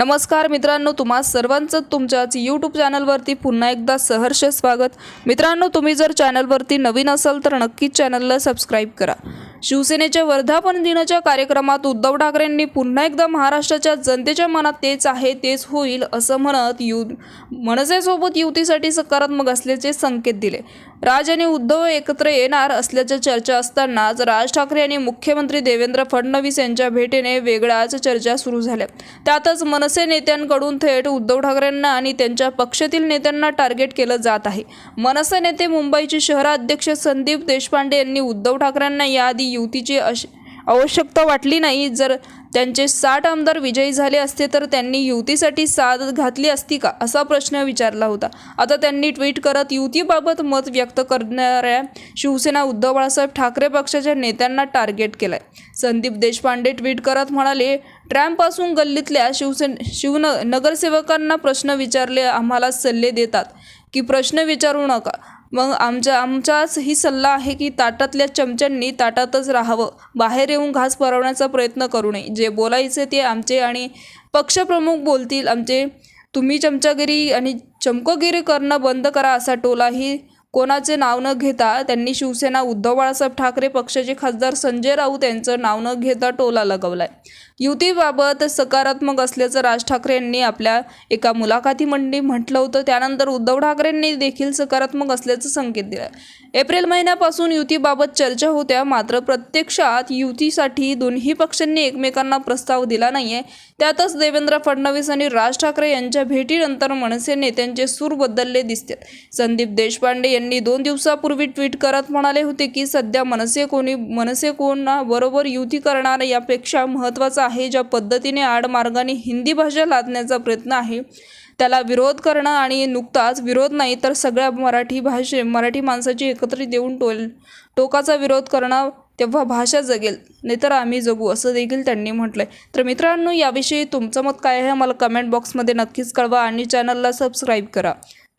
नमस्कार मित्रांनो तुम्हा सर्वांचं तुमच्याच यूट्यूब चॅनलवरती पुन्हा एकदा सहर्ष स्वागत. मित्रांनो तुम्ही जर चॅनलवरती नवीन असाल तर नक्कीच चॅनलला सबस्क्राईब करा. शिवसेनेच्या वर्धापन दिनाच्या कार्यक्रमात उद्धव ठाकरेंनी पुन्हा एकदा महाराष्ट्राच्या जनतेच्या मनात तेच आहे तेच होईल असं म्हणत यु मनसेसोबत युतीसाठी सकारात्मक असल्याचे संकेत दिले. राज आणि उद्धव एकत्र येणार असल्याच्या चर्चा असतानाच राज ठाकरे आणि मुख्यमंत्री देवेंद्र फडणवीस यांच्या भेटीने वेगळ्याच चर्चा सुरू झाल्या. त्यातच मनसे नेत्यांकडून थेट उद्धव ठाकरेंना आणि त्यांच्या पक्षातील नेत्यांना टार्गेट केलं जात आहे. मनसे नेते मुंबईचे शहराध्यक्ष संदीप देशपांडे यांनी उद्धव ठाकरेंना याआधी युतीची अश आवश्यकता वाटली नाही. जर त्यांचे साठ आमदार विजयी झाले असते तर त्यांनी युतीसाठी साथ घातली असती का? असा प्रश्न विचारला होता. आता त्यांनी ट्विट करत युतीबाबत मत व्यक्त करणाऱ्या शिवसेना उद्धव बाळासाहेब ठाकरे पक्षाच्या नेत्यांना टार्गेट केलंय. संदीप देशपांडे ट्विट करत म्हणाले ट्रॅम्पपासून गल्लीतल्या शिवसेन शिवन नगरसेवकांना प्रश्न विचारले आम्हाला सल्ले देतात. की प्रश्न विचारू नका. मग आमच्या आमचाच ही सल्ला आहे की ताटातल्या चमच्यांनी ताटातच राहावं. बाहेर येऊन घास परवण्याचा प्रयत्न करू नये. जे बोलायचे ते आमचे आणि पक्षप्रमुख बोलतील आमचे. तुम्ही चमचागिरी आणि चमकोगिरी करणं बंद करा असा टोलाही कोणाचे नाव न घेता त्यांनी शिवसेना उद्धव बाळासाहेब ठाकरे पक्षाचे खासदार संजय राऊत यांचं नाव न घेता टोला लगवलाय. युतीबाबत सकारात्मक असल्याचं राज ठाकरे यांनी आपल्या एका मुलाखतीमध्ये म्हटलं होतं. त्यानंतर उद्धव ठाकरेंनी देखील सकारात्मक असल्याचं संकेत दिला एप्रिल महिन्यापासून युतीबाबत चर्चा होत्या. मात्र प्रत्यक्षात युतीसाठी दोन्ही पक्षांनी एकमेकांना प्रस्ताव दिला नाहीये. त्यातच देवेंद्र फडणवीस आणि राज ठाकरे यांच्या भेटीनंतर मनसे नेत्यांचे सूर बदलले दिसतात. संदीप देशपांडे यांनी दोन दिवसापूर्वी ट्विट करत म्हणाले होते की सध्या मनसे कोणी मनसे कोणा बरोबर युती करणार यापेक्षा महत्त्वाचं आहे ज्या पद्धतीने आडमार्गाने हिंदी भाषा लादण्याचा प्रयत्न आहे. त्याला विरोध करणं आणि नुकताच विरोध नाही तर सगळ्या मराठी भाषे मराठी माणसाची एकत्रित येऊन टोल टोकाचा विरोध करणं तेव्हा भाषा जगेल नाहीतर आम्ही जगू असं देखील त्यांनी म्हटलंय. तर मित्रांनो याविषयी तुमचं मत काय आहे? मला कमेंट बॉक्समध्ये नक्कीच कळवा आणि चॅनलला सबस्क्राईब करा.